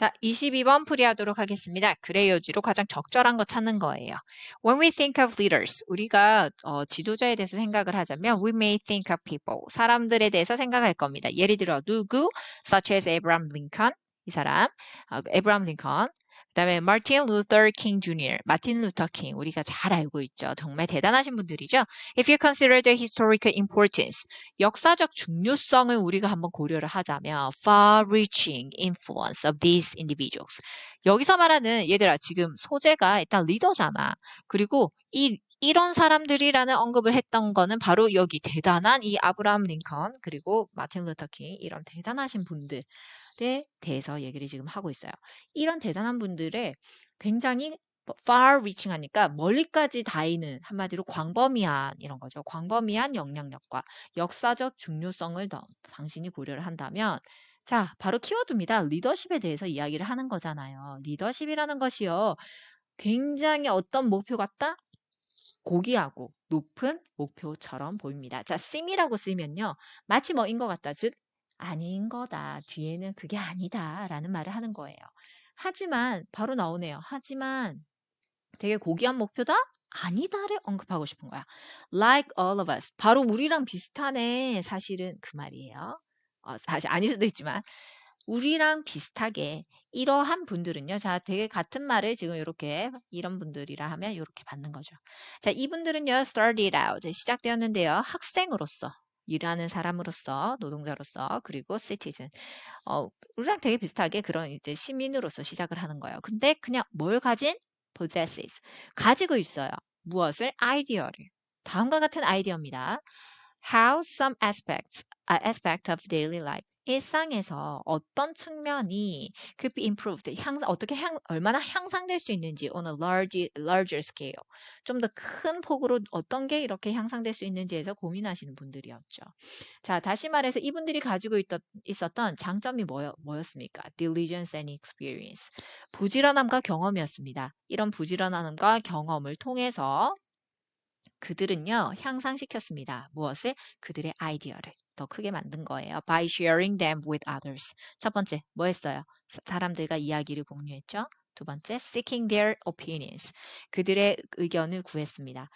자, 22번 풀이하도록 하겠습니다. 그레이어지로 가장 적절한 거 찾는 거예요. When we think of leaders, 우리가 어, 지도자에 대해서 생각을 하자면 we may think of people, 사람들에 대해서 생각할 겁니다. 예를 들어 누구, such as Abraham Lincoln, 이 사람, 어, 에브라함 링컨, 그 다음에 마틴 루터 킹 주니어, 마틴 루터 킹 우리가 잘 알고 있죠. 정말 대단하신 분들이죠. If you consider the historical importance, 역사적 중요성을 우리가 한번 고려를 하자면 far-reaching influence of these individuals. 여기서 말하는 얘들아 지금 소재가 일단 리더잖아. 그리고 이 이런 사람들이라는 언급을 했던 거는 바로 여기 대단한 이 아브라함 링컨 그리고 마틴 루터 킹 이런 대단하신 분들에 대해서 얘기를 지금 하고 있어요. 이런 대단한 분들의 굉장히 far reaching 하니까 멀리까지 닿이는 한마디로 광범위한 이런 거죠. 광범위한 영향력과 역사적 중요성을 더 당신이 고려를 한다면 자, 바로 키워드입니다. 리더십에 대해서 이야기를 하는 거잖아요. 리더십이라는 것이요. 굉장히 어떤 목표 같다? 고귀하고 높은 목표처럼 보입니다. 자, seem이라고 쓰면요. 마치 뭐인 것 같다. 즉, 아닌 거다. 뒤에는 그게 아니다. 라는 말을 하는 거예요. 하지만, 바로 나오네요. 하지만, 되게 고귀한 목표다? 아니다를 언급하고 싶은 거야. Like all of us. 바로 우리랑 비슷하네. 사실은 그 말이에요. 어, 사실 아닐 수도 있지만. 우리랑 비슷하게 이러한 분들은요. 자, 되게 같은 말을 지금 이렇게 이런 분들이라 하면 이렇게 받는 거죠. 자, 이분들은요. started out 시작되었는데요. 학생으로서 일하는 사람으로서 노동자로서 그리고 citizen 어, 우리랑 되게 비슷하게 그런 이제 시민으로서 시작을 하는 거예요. 근데 그냥 뭘 가진 possesses 가지고 있어요. 무엇을 아이디어를 다음과 같은 아이디어입니다. How some aspects, aspect of daily life 일상에서 어떤 측면이 could be improved, 향, 어떻게 향, 얼마나 향상될 수 있는지 on a large, larger scale. 좀 더 큰 폭으로 어떤 게 이렇게 향상될 수 있는지에서 고민하시는 분들이었죠. 자, 다시 말해서 이분들이 가지고 있던, 있었던 장점이 뭐였, 뭐였습니까? diligence and experience. 부지런함과 경험이었습니다. 이런 부지런함과 경험을 통해서 그들은요, 향상시켰습니다. 무엇을? 그들의 아이디어를. 더 크게 만든 거예요. By sharing them with others. 첫 번째, 뭐 했어요? 사람들과 이야기를 공유했죠. 두 번째, seeking their opinions. 그들의 의견을 구했습니다.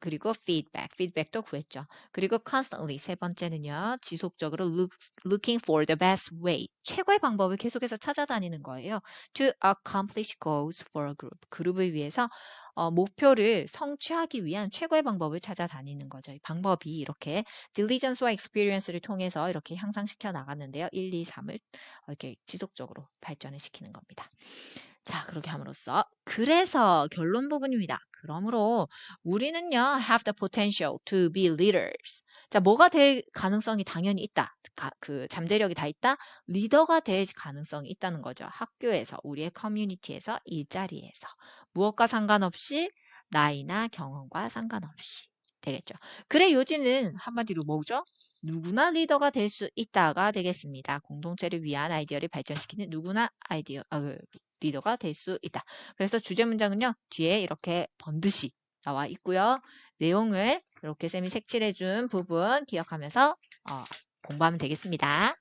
그리고 feedback, feedback도 구했죠. 그리고 constantly 세 번째는요, 지속적으로 look, looking for the best way, 최고의 방법을 계속해서 찾아다니는 거예요. To accomplish goals for a group, 그룹을 위해서 어, 목표를 성취하기 위한 최고의 방법을 찾아다니는 거죠. 방법이 이렇게 diligence와 experience를 통해서 이렇게 향상시켜 나갔는데요. 1, 2, 3을 이렇게 지속적으로 발전을 시키는 겁니다. 자, 그렇게 함으로써 그래서 결론 부분입니다. 그러므로 우리는요 have the potential to be leaders. 자, 뭐가 될 가능성이 당연히 있다. 가, 그 잠재력이 다 있다. 리더가 될 가능성이 있다는 거죠. 학교에서, 우리의 커뮤니티에서, 일자리에서 무엇과 상관없이 나이나 경험과 상관없이 되겠죠. 그래 요지는 한마디로 뭐죠? 누구나 리더가 될 수 있다가 되겠습니다. 공동체를 위한 아이디어를 발전시키는 누구나 아이디어, 아, 그, 리더가 될 수 있다. 그래서 주제 문장은요, 뒤에 이렇게 번듯이 나와 있고요. 내용을 이렇게 쌤이 색칠해 준 부분 기억하면서 어, 공부하면 되겠습니다.